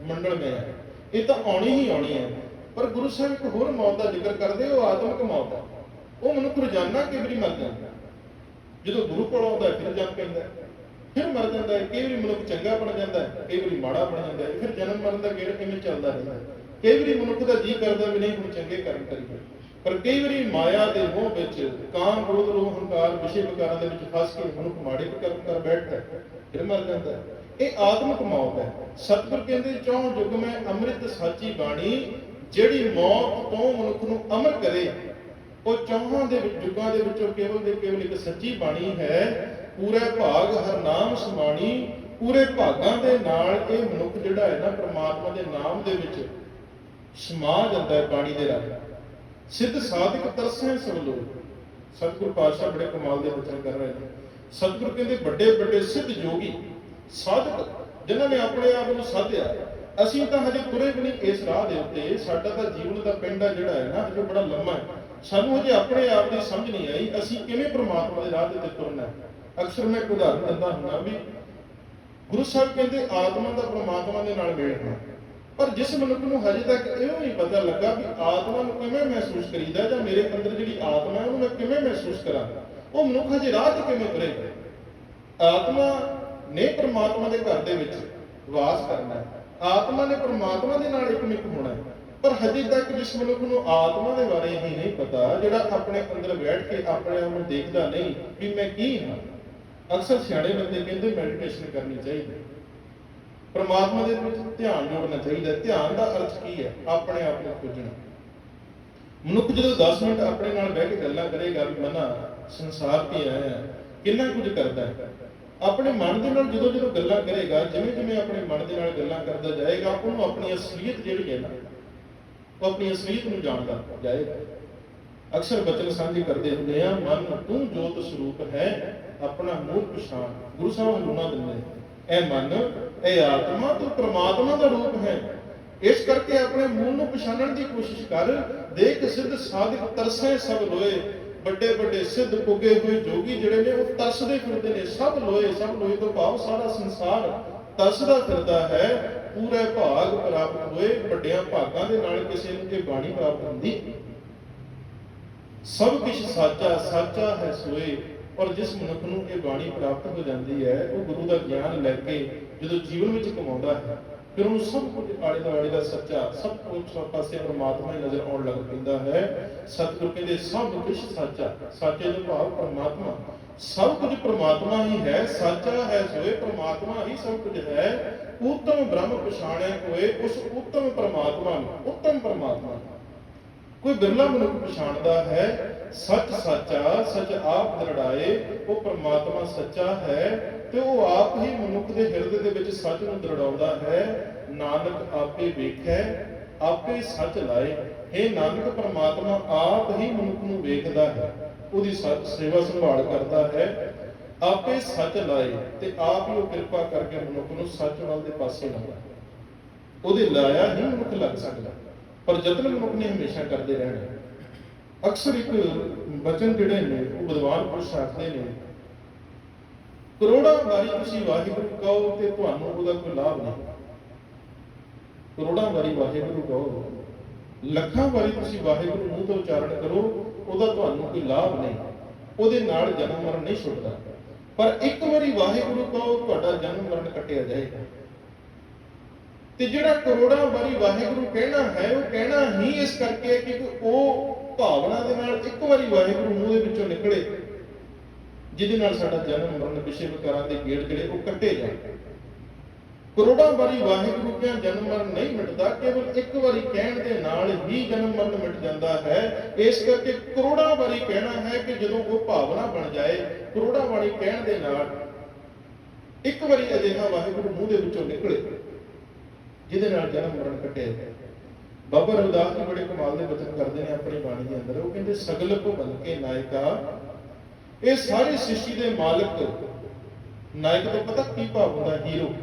ਮੰਡਲ ਮੇ ਹੈ। ਇਹ ਤਾਂ ਆਉਣੀ ਹੀ ਆਉਣੀ ਹੈ। ਪਰ ਗੁਰੂ ਸਾਹਿਬ ਇੱਕ ਹੋਰ ਮੌਤ ਦਾ ਜ਼ਿਕਰ ਕਰਦੇ, ਉਹ ਆਤਮਿਕ ਮੌਤ ਹੈ। ਉਹ ਮਨੁੱਖ ਰੋਜ਼ਾਨਾ ਕਈ ਵਾਰੀ ਮਰ ਜਾਂਦਾ ਜਦੋਂ ਗੁਰੂ ਕੋਲ ਆਉਂਦਾ ਫਿਰ ਜਨਮ ਪੈਂਦਾ ਫਿਰ ਮਰ ਜਾਂਦਾ ਹੈ। ਕਈ ਵਾਰੀ ਮਨੁੱਖ ਚੰਗਾ ਬਣ ਜਾਂਦਾ ਹੈ, ਕਈ ਵਾਰੀ ਮਾੜਾ ਬਣ ਜਾਂਦਾ ਹੈ। ਫਿਰ ਜਨਮ ਮਰਨ ਦਾ ਗੇੜ ਕਿਵੇਂ ਚੱਲਦਾ ਰਹਿੰਦਾ ਹੈ? ਕਈ ਵਾਰੀ ਮਨੁੱਖ ਦਾ ਜੀ ਕਰਦਾ ਵੀ ਨਹੀਂ, ਹੁਣ ਚੰਗੇ ਕਰਮ ਕਰੀਏ। ਪਰ ਕਈ ਵਾਰੀ ਮਾਇਆ ਦੇ ਮੋਹ ਵਿੱਚ ਕਾਮ ਕ੍ਰੋਧ, ਰੋਹ, ਹੰਕਾਰ ਵਿਸ਼ੇ ਵਿਕਾਰਾਂ ਦੇ ਵਿੱਚ ਫਸ ਕੇ ਮਨੁੱਖ ਮਾੜੇ ਕਰਮ ਕਰ ਬੈਠਦਾ ਹੈ, ਫਿਰ ਮਰ ਜਾਂਦਾ ਹੈ। ਇਹ ਆਤਮਿਕ ਮੌਤ ਹੈ। ਸਤਿਗੁਰ ਕਹਿੰਦੇ, ਚੌਂ ਯੁਗ ਮੈਂ ਅੰਮ੍ਰਿਤ ਸਾਚੀ ਬਾਣੀ, ਜਿਹੜੀ ਮੌਤ ਤੋਂ ਮਨੁੱਖ ਨੂੰ ਅਮਰ ਕਰੇ। ਉਹ ਚੌਹਾਂ ਦੇ ਵਿੱਚ ਯੁੱਗਾਂ ਦੇ ਵਿੱਚੋਂ ਕੇਵਲ ਦੇ ਕੇਵਲ ਇੱਕ ਸੱਚੀ ਬਾਣੀ ਹੈ। ਪੂਰੇ ਭਾਗ ਹਰ ਨਾਮ ਸਮਾਣੀ, ਪੂਰੇ ਭਾਗਾਂ ਦੇ ਨਾਲ ਇਹ ਮਨੁੱਖ ਜਿਹੜਾ ਹੈ ਨਾ, ਪ੍ਰਮਾਤਮਾ ਦੇ ਨਾਮ ਦੇ ਵਿੱਚ ਸਮਾ ਜਾਂਦਾ ਹੈ ਬਾਣੀ ਦੇ ਰਾਹੀਂ। ਸਿੱਧ ਸਾਧਕ ਤਰਸੇ ਸਭ ਸਤਿਗੁਰ ਪਾਤਸ਼ਾਹ ਬੜੇ ਕਮਾਲ ਦੇ ਬਚਨ ਕਰ ਰਹੇ ਨੇ। ਸਤਿਗੁਰ ਕਹਿੰਦੇ, ਵੱਡੇ ਵੱਡੇ ਸਿੱਧ ਯੋਗੀ ਸਾਧਕ, ਜਿਨ੍ਹਾਂ ਨੇ ਆਪਣੇ ਆਪ ਨੂੰ ਸਾਧਿਆ, ਅਸੀਂ ਤਾਂ ਹਜੇ ਤੁਰੇ ਵੀ ਨਹੀਂ ਇਸ ਰਾਹ ਦੇ ਉੱਤੇ। ਸਾਡਾ ਤਾਂ ਜੀਵਨ ਦਾ ਪਿੰਡ ਪਿੰਡਾ ਜਿਹੜਾ ਹੈ ਨਾ ਹਜੇ ਬੜਾ ਲੰਮਾ ਹੈ। ਸਾਨੂੰ ਹਜੇ ਆਪਣੇ ਆਪ ਦੀ ਸਮਝ ਨਹੀਂ ਆਈ, ਅਸੀਂ ਕਿਵੇਂ ਪ੍ਰਮਾਤਮਾ ਦੇ ਰਾਹ ਦੇ ਉੱਤੇ ਤੁਰਨਾ ਹੈ? ਅਕਸਰ ਮੈਂ ਇੱਕ ਉਦਾਹਰਨ ਦਿੰਦਾ ਹੁੰਦਾ ਵੀ ਗੁਰੂ ਸਾਹਿਬ ਕਹਿੰਦੇ, ਆਤਮਾ ਦਾ ਪ੍ਰਮਾਤਮਾ ਦੇ ਨਾਲ ਮੇਲ ਹੈ। ਪਰ ਜਿਸ ਮਨੁੱਖ ਨੂੰ ਹਜੇ ਤੱਕ ਇਹ ਨਹੀਂ ਪਤਾ ਲੱਗਾ ਵੀ ਆਤਮਾ ਨੂੰ ਕਿਵੇਂ ਮਹਿਸੂਸ ਕਰੀਦਾ ਜਾਂ ਮੇਰੇ ਅੰਦਰ ਜਿਹੜੀ ਆਤਮਾ ਹੈ, ਉਹਨੂੰ ਮੈਂ ਕਿਵੇਂ ਮਹਿਸੂਸ ਕਰਾਂ? ਉਹ ਮਨੁੱਖ ਹਜੇ ਰਾਹ ਤੇ ਕਿਵੇਂ ਤੁਰੇਗਾ ਆਤਮਾ ਨੇ ਪਰਮਾਤਮਾ ਦੇ ਘਰ ਦੇ ਵਿੱਚ ਵਾਸ ਕਰਨਾ ਹੈ। ਆਤਮਾ ਨੇ ਪ੍ਰਮਾਤਮਾ ਦੇ ਨਾਲ ਇਕਮਿਕ ਹੋਣਾ ਹੈ। ਪਰ ਹਜੇ ਤੱਕ ਜਿਸ ਮਨੁੱਖ ਨੂੰ ਆਤਮਾ ਦੇ ਬਾਰੇ ਹੀ ਨਹੀਂ ਪਤਾ, ਜਿਹੜਾ ਆਪਣੇ ਅੰਦਰ ਬੈਠ ਕੇ ਆਪਣੇ ਆਪ ਨੂੰ ਦੇਖਦਾ ਨਹੀਂ ਵੀ ਮੈਂ ਕੀ ਹਾਂ, ਅਕਸਰ ਸਿਆਣੇ ਬੰਦੇ ਕਹਿੰਦੇ ਮੈਡੀਟੇਸ਼ਨ ਕਰਨੀ ਚਾਹੀਦੀ ਪ੍ਰਮਾਤਮਾ ਦੇ ਵਿੱਚ ਧਿਆਨ ਜੋੜਨਾ ਚਾਹੀਦਾ ਧਿਆਨ ਦਾ ਅਰਥ ਕੀ ਹੈ? ਆਪਣੇ ਆਪ ਨੂੰ ਖੋਜਣਾ। ਮਨੁੱਖ ਜਦੋਂ 10 ਮਿੰਟ ਆਪਣੇ ਨਾਲ ਬਹਿ ਕੇ ਗੱਲਾਂ ਕਰੇਗਾ ਵੀ ਮਨਾ, ਸੰਸਾਰ ਤੇ ਆਇਆ, ਕਿੰਨਾ ਕੁਝ ਕਰਦਾ ਹੈ? ਆਪਣੇ ਮਨ ਦੇ ਨਾਲ ਜਦੋਂ ਜਦੋਂ ਗੱਲਾਂ ਕਰੇਗਾ, ਜਿਵੇਂ ਜਿਵੇਂ ਆਪਣੇ ਮਨ ਦੇ ਨਾਲ ਗੱਲਾਂ ਕਰਦਾ ਜਾਏਗਾ ਉਹਨੂੰ ਆਪਣੀ ਅਸਲੀਅਤ ਜਿਹੜੀ ਹੈ ਨਾ, ਉਹ ਆਪਣੀ ਅਸਲੀਅਤ ਨੂੰ ਜਾਣਦਾ ਜਾਏਗਾ। ਅਕਸਰ ਬਚਨ ਸਾਂਝੇ ਕਰਦੇ ਹੁੰਦੇ ਆ, ਮਨ ਤੂੰ ਜੋਤ ਸਰੂਪ ਹੈ, ਆਪਣਾ ਮੂਲ ਪਛਾਣ। ਗੁਰੂ ਸਾਹਿਬ ਹੁਣਾ ਦਿੰਦੇ ਇਹ ਮਨ ਇਹ ਆਤਮਾ ਤੂੰ ਪ੍ਰਮਾਤਮਾ ਦਾ ਰੂਪ ਹੈ। ਇਸ ਕਰਕੇ ਆਪਣੇ ਮੂਲ ਨੂੰ ਪਛਾਣਨ ਦੀ ਕੋਸ਼ਿਸ਼ ਕਰ। ਦੇਖ ਸਿੱਧ ਸਾਧਕ ਤਰਸੇ ਸਭ ਲੋਏ ਵੱਡੇ ਵੱਡੇ ਸਿੱਧ ਪੁੱਗੇ ਹੋਏ ਜੋਗੀ ਜਿਹੜੇ ਨੇ ਉਹ ਤਰਸਦੇ ਫਿਰਦੇ ਨੇ। ਸਭ ਲੋਏ ਸਭ ਲੋਏ ਤੋਂ ਭਾਵ ਸਾਰਾ ਸੰਸਾਰ ਤਰਸਦਾ ਫਿਰਦਾ ਹੈ। ਪੂਰੇ ਭਾਗ ਪ੍ਰਾਪਤ ਹੋਏ। ਵੱਡਿਆਂ ਭਾਗਾਂ ਦੇ ਨਾਲ ਕਿਸੇ ਨੂੰ ਇਹ ਬਾਣੀ ਪ੍ਰਾਪਤ ਹੁੰਦੀ। ਸਭ ਕੁਝ ਸਾਚਾ ਸਾਚਾ ਹੈ ਸੋਏ। ਔਰ ਜਿਸ ਮਨੁੱਖ ਨੂੰ ਇਹ ਬਾਣੀ ਪ੍ਰਾਪਤ ਹੋ ਜਾਂਦੀ ਹੈ, ਉਹ ਗੁਰੂ ਦਾ ਗਿਆਨ ਲੈ ਕੇ ਜਦੋਂ ਜੀਵਨ ਵਿੱਚ ਕਮਾਉਂਦਾ ਹੈ, ਫਿਰ ਉਹਨੂੰ ਸਭ ਕੁਝ ਆਲੇ ਦੁਆਲੇ ਦਾ ਸੱਚਾ, ਸਭ ਕੁਝ ਸਭ ਪਾਸੇ ਪਰਮਾਤਮਾ ਹੀ ਨਜ਼ਰ ਆਉਣ ਲੱਗ ਪੈਂਦਾ ਹੈ। ਸਤਿਗੁਰ ਕਹਿੰਦੇ, ਸਭ ਕੁਝ ਸੱਚਾ, ਸਾਚੇ ਦਾ ਭਾਵ ਪਰਮਾਤਮਾ। ਸਭ ਕੁਝ ਪਰਮਾਤਮਾ ਹੀ ਹੈ, ਸਾਚਾ ਹੈ ਸੋਏ, ਪਰਮਾਤਮਾ ਹੀ ਸਭ ਕੁਝ ਹੈ। ਉਤਮ ਬ੍ਰਹਮ ਪਛਾਣਿਆ ਹੋਏ, ਉਸ ਉਤਮ ਪਰਮਾਤਮਾ ਨੂੰ, ਉਤਮ ਪਰਮਾਤਮਾ ਕੋਈ ਬਿਰਲਾ ਮਨੁੱਖ ਪਛਾਣਦਾ ਹੈ, ਸੱਚ ਸੱਚਾ, ਸੱਚ ਆਪ ਦਰੜਾਏ, ਉਹ ਪ੍ਰਮਾਤਮਾ ਸੱਚਾ ਹੈ। ਤੇ ਉਹ ਆਪ ਹੀ ਮਨੁੱਖ ਦੇ ਹਿਰਦੇ ਦੇ ਵਿੱਚ ਸੱਚ ਨੂੰ ਦਰੜਾਉਂਦਾ ਹੈ। ਨਾਨਕ ਆਪੇ ਵੇਖੈ, ਆਪੇ ਸੱਚ ਲਾਏ। ਇਹ ਨਾਨਕ, ਪ੍ਰਮਾਤਮਾ ਆਪ ਹੀ ਮਨੁੱਖ ਨੂੰ ਵੇਖਦਾ ਹੈ, ਉਹਦੀ ਸੇਵਾ ਸੰਭਾਲ ਕਰਦਾ ਹੈ। ਆਪੇ ਸੱਚ ਲਾਏ ਤੇ ਆਪ ਹੀ ਉਹ ਕਿਰਪਾ ਕਰਕੇ ਮਨੁੱਖ ਨੂੰ ਸੱਚ ਵੱਲ ਦੇ ਪਾਸੇ ਲਾਉਂਦਾ ਉਹਦੇ ਲਾਇਆ ਹੀ ਮਨੁੱਖ ਲੱਗ ਸਕਦਾ ਪਰ ਯਤਨ ਮਨੁੱਖ ਨੇ ਹਮੇਸ਼ਾ ਕਰਦੇ ਰਹਿਣਾ ਅਕਸਰ ਇੱਕ ਬਚਨ ਜਿਹੜੇ ਨੇ, ਉਹ ਵਿਦਵਾਨ ਪੁਰਸ਼ ਆਖਦੇ ਨੇ ਕਰੋੜਾਂ ਵਾਰੀ ਤੁਸੀਂ ਵਾਹਿਗੁਰੂ ਕਹੋ ਤੇ ਤੁਹਾਨੂੰ ਉਹਦਾ ਕੋਈ ਲਾਭ ਨਹੀਂ। ਕਰੋੜਾਂ ਵਾਰੀ ਵਾਹਿਗੁਰੂ ਕਹੋ। ਲੱਖਾਂ ਵਾਰੀ ਤੁਸੀਂ ਵਾਹਿਗੁਰੂ ਮੂੰਹ ਤੋਂ ਉਚਾਰਨ ਕਰੋ, ਉਹਦਾ ਤੁਹਾਨੂੰ ਕੋਈ ਲਾਭ ਨਹੀਂ। ਉਹਦੇ ਨਾਲ ਜਨਮ ਮਰਨ ਨਹੀਂ ਛੁੱਟਦਾ। ਪਰ ਇੱਕ ਵਾਰੀ ਵਾਹਿਗੁਰੂ ਕਹੋ, ਤੁਹਾਡਾ ਜਨਮ ਮਰਨ ਕੱਟਿਆ ਜਾਏਗਾ। ਤੇ ਜਿਹੜਾ ਕਰੋੜਾਂ ਵਾਰੀ ਵਾਹਿਗੁਰੂ ਕਹਿਣਾ ਹੈ, ਉਹ ਕਹਿਣਾ ਹੀ ਇਸ ਕਰਕੇ ਹੈ ਕਿ ਉਹ ਭਾਵਨਾ ਦੇ ਨਾਲ ਇੱਕ ਵਾਰੀ ਵਾਹਿਗੁਰੂ ਮੂੰਹ ਦੇ ਵਿੱਚੋਂ ਨਿਕਲੇ। ਜਿਹਦੇ ਨਾਲ ਸਾਡਾ ਜਨਮ ਮਰਨ ਵਿਸ਼ੇ ਵਿਕਾਰਾਂ ਦੇ ਗੇੜ ਜਿਹੜੇ ਉਹ ਕੱਟੇ ਜਾਣ। ਕਰੋੜਾਂ ਵਾਰੀ ਵਾਹਿਗੁਰੂ ਕਿਹਾ ਜਨਮ ਮਰਨ ਨਹੀਂ ਮਿਟਦਾ, ਕੇਵਲ ਇੱਕ ਵਾਰੀ ਕਹਿਣ ਦੇ ਨਾਲ ਹੀ ਜਨਮ ਮਰਨ ਮਿਟ ਜਾਂਦਾ ਹੈ। ਇਸ ਕਰਕੇ ਕਰੋੜਾਂ ਵਾਰੀ ਕਹਿਣਾ ਹੈ ਕਿ ਜਦੋਂ ਉਹ ਭਾਵਨਾ ਬਣ ਜਾਏ, ਕਰੋੜਾਂ ਵਾਰੀ ਕਹਿਣ ਦੇ ਨਾਲ ਇੱਕ ਵਾਰੀ ਅਜਿਹਾ ਵਾਹਿਗੁਰੂ ਮੂੰਹ ਦੇ ਵਿੱਚੋਂ ਨਿਕਲੇ, ਜਿਹਦੇ ਨਾਲ ਜਨਮ ਮਰਨ ਕੱਟਿਆ ਜਾਏ। ਬਾਬਾ ਰਵਿਦਾਸ ਜੀ ਬੜੇ ਕਮਾਲ ਦੇ ਬਚਨ ਕਰਦੇ ਨੇ ਆਪਣੀ ਬਾਣੀ ਦੇ ਅੰਦਰ। ਉਹ ਕਹਿੰਦੇ, ਸਗਲ ਕੋ ਬਲ ਕੇ ਨਾਇਕਾ ਇਹ ਸਾਰੀ ਸ੍ਰਿਸ਼ਟੀ ਦੇ ਮਾਲਕ ਨਾਇਕ ਤੋਂ ਪਤਾ ਕੀ ਭਾਵ ਹੁੰਦਾ ਹੀਰੋ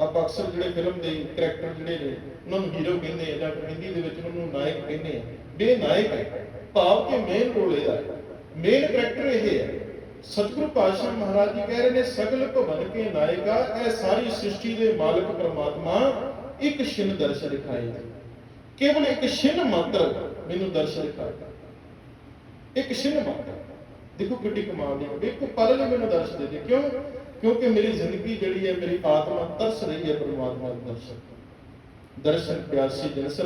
ਆਪਾਂ ਅਕਸਰ ਜਿਹੜੇ ਫਿਲਮ ਦੇ ਕਰੈਕਟਰ ਜਿਹੜੇ ਨੇ, ਉਹਨਾਂ ਨੂੰ ਹੀਰੋ ਕਹਿੰਦੇ ਆ ਜਾਂ ਹਿੰਦੀ ਦੇ ਵਿੱਚ ਉਹਨਾਂ ਨੂੰ ਨਾਇਕ ਕਹਿੰਦੇ ਆ। ਵੀ ਹੈ। ਭਾਵ ਕਿ ਮੇਨ ਰੋਲ ਇਹਦਾ ਮੇਨ ਕਰੈਕਟਰ ਇਹ ਹੈ। ਸਤਿਗੁਰੂ ਪਾਤਸ਼ਾਹ ਮਹਾਰਾਜ ਜੀ ਕਹਿ ਰਹੇ ਨੇ, ਸਗਲ ਭਵਨ ਕੇ ਨਾਇਕਾ, ਇਹ ਸਾਰੀ ਸ੍ਰਿਸ਼ਟੀ ਦੇ ਮਾਲਕ ਪ੍ਰਮਾਤਮਾ ਇੱਕ ਛਿਨ ਦਰਸ਼ ਦਿਖਾਏ ਕੇਵਲ ਇੱਕ ਛਿਨ ਮਾਤਰ ਮੈਨੂੰ ਦਰਸ਼ ਦਿਖਾਏ। ਇੱਕ ਛਿਨ ਮਾਤਰ। ਦੇਖੋ ਕਿੱਡੀ ਕਮਾਲ ਦੀ ਇੱਕ ਪਲ ਲਈ ਮੈਨੂੰ ਦਰਸ਼ ਦੇ ਦੇ। ਕਿਉਂ? ਕਿਉਂਕਿ ਮੇਰੀ ਜ਼ਿੰਦਗੀ ਜਿਹੜੀ ਹੈ, ਮੇਰੀ ਆਤਮਾ ਤਰਸ ਰਹੀ ਹੈ ਪਰਮਾਤਮਾ ਦੇ ਦਰਸ਼ਨ ਦਰਸ਼ਨ ਪਿਆਸੀ ਦਿਨਸ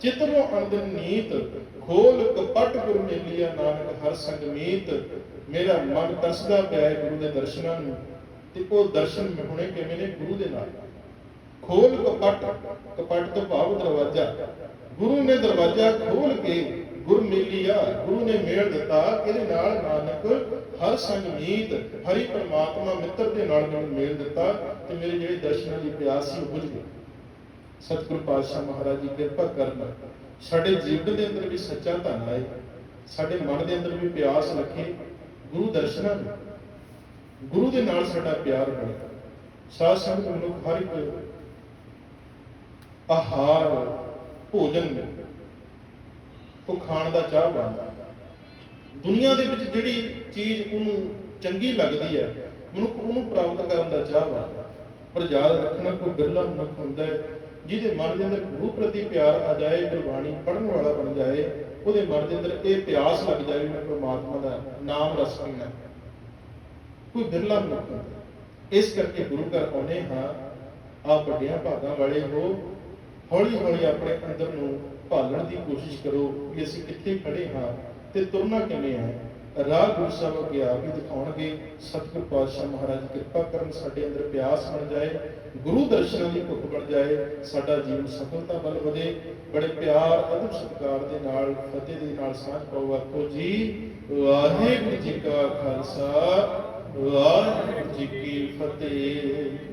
ਚਿਤਰੋ ਅੰਦਰ ਨੀਤ, ਖੋਲ ਕਪਟ ਗੁਰ ਮੇਲੀਆ ਨਾਨਕ ਹਰ ਸੰਗ ਮੀਤ। ਮੇਰਾ ਮਨ ਤਰਸਦਾ ਪਿਆ ਹੈ ਗੁਰੂ ਦੇ ਦਰਸ਼ਨਾਂ ਨੂੰ। ਤੇ ਉਹ ਦਰਸ਼ਨ ਹੋਣੇ ਕਿਵੇਂ ਨੇ? ਗੁਰੂ ਦੇ ਨਾਲ। ਖੋਲ ਕਪਟ ਕਪਟ ਤੋਂ ਭਾਵ ਦਰਵਾਜ਼ਾ। ਗੁਰੂ ਨੇ ਦਰਵਾਜ਼ਾ ਖੋਲ ਕੇ ਗੁਰ ਮੇਲੀਆ ਗੁਰੂ ਨੇ ਮੇਲ ਦਿੱਤਾ, ਇਹਦੇ ਨਾਲ ਨਾਨਕ ਹਰ ਸੰਗ ਮੀਤ ਹਰੀ ਪਰਮਾਤਮਾ ਮਿੱਤਰ ਦੇ ਨਾਲ ਮੈਨੂੰ ਮੇਲ ਦਿੱਤਾ ਤੇ ਮੇਰੇ ਜਿਹੜੇ ਦਰਸ਼ਨਾਂ ਦੀ ਪਿਆਸ ਸੀ ਉਹ ਬੁਝ ਗਈ। ਸਤਿਗੁਰ ਪਾਤਸ਼ਾਹ ਮਹਾਰਾਜ ਜੀ ਕਿਰਪਾ ਕਰਨ ਸਾਡੇ ਜੀਵਨ ਦੇ ਅੰਦਰ ਵੀ ਸੱਚਾ ਧਨ ਆਏ ਸਾਡੇ ਮਨ ਦੇ ਅੰਦਰ ਵੀ ਪਿਆਸ ਰੱਖੇ, ਗੁਰੂ ਦਰਸ਼ਨਾਂ ਨੂੰ, ਗੁਰੂ ਦੇ ਨਾਲ ਸਾਡਾ ਪਿਆਰ ਬਣੇ। ਸਾਧ ਸੰਗਤ ਮਨੁੱਖ ਹਰ ਇੱਕ ਆਹਾਰ, ਭੋਜਨ ਉਹ ਖਾਣ ਦਾ ਚਾਹ ਬਣਦਾ। ਦੁਨੀਆ ਦੇ ਵਿੱਚ ਜਿਹੜੀ ਚੀਜ਼ ਉਹਨੂੰ ਚੰਗੀ ਲੱਗਦੀ ਹੈ, ਮਨੁੱਖ ਉਹਨੂੰ ਪ੍ਰਾਪਤ ਕਰਨ ਦਾ ਚਾਹ ਬਣਦਾ। ਪਰ ਯਾਦ ਰੱਖਣਾ, ਕੋਈ ਬਿਰਲਾ ਮਨੁੱਖ ਹੁੰਦਾ ਹੈ, ਜਿਹਦੇ ਮਨ ਦੇ ਅੰਦਰ ਗੁਰੂ ਪ੍ਰਤੀ ਪਿਆਰ ਆ ਜਾਏ ਗੁਰਬਾਣੀ ਪੜ੍ਹਨ ਵਾਲਾ ਬਣ ਜਾਏ, ਉਹਦੇ ਮਨ ਦੇ ਅੰਦਰ ਇਹ ਪਿਆਸ ਲੱਗ ਜਾਏ ਮੈਂ ਪਰਮਾਤਮਾ ਦਾ ਨਾਮ ਰਸ ਪੀਣਾ ਕੋਈ ਬਿਰਲਾ ਮਨੁੱਖ ਹੁੰਦਾ ਇਸ ਕਰਕੇ ਗੁਰੂ ਘਰ ਆਉਨੇ ਹਾਂ ਆਪ ਵੱਡਿਆਂ ਭਾਗਾਂ ਵਾਲੇ ਹੋ ਹੌਲੀ ਹੌਲੀ ਆਪਣੇ ਅੰਦਰ ਨੂੰ ਭਾਲਣ ਦੀ ਕੋਸ਼ਿਸ਼ ਕਰੋ ਕਿ ਅਸੀਂ ਕਿੱਥੇ ਖੜੇ ਹਾਂ ਤੇ ਤੁਰਨਾ ਕਿਵੇਂ ਹੈ? ਰਾਹ ਗੁਰੂ ਸਾਹਿਬ ਅੱਗੇ ਦਿਖਾਉਣਗੇ। ਸਤਿਗੁਰ ਪਾਤਸ਼ਾਹ ਮਹਾਰਾਜ, ਕਿਰਪਾ ਕਰਨ ਸਾਡੇ ਅੰਦਰ ਪਿਆਸ ਬਣ ਜਾਏ, ਗੁਰੂ ਦਰਸ਼ਨਾਂ ਦੀ ਭੁੱਖ ਬਣ ਜਾਏ, ਸਾਡਾ ਜੀਵਨ ਸਫਲਤਾ ਵੱਲ ਵਧੇ, ਬੜੇ ਪਿਆਰ, ਅਦਬ ਸਤਿਕਾਰ ਦੇ ਨਾਲ, ਫਤਿਹ ਦੇ ਨਾਲ ਸਾਂਝ ਪਾਓ, ਆਖੋ ਜੀ, ਵਾਹਿਗੁਰੂ ਜੀ ਕਾ ਖਾਲਸਾ, ਵਾਹਿਗੁਰੂ ਜੀ ਕੀ ਫਤਿਹ।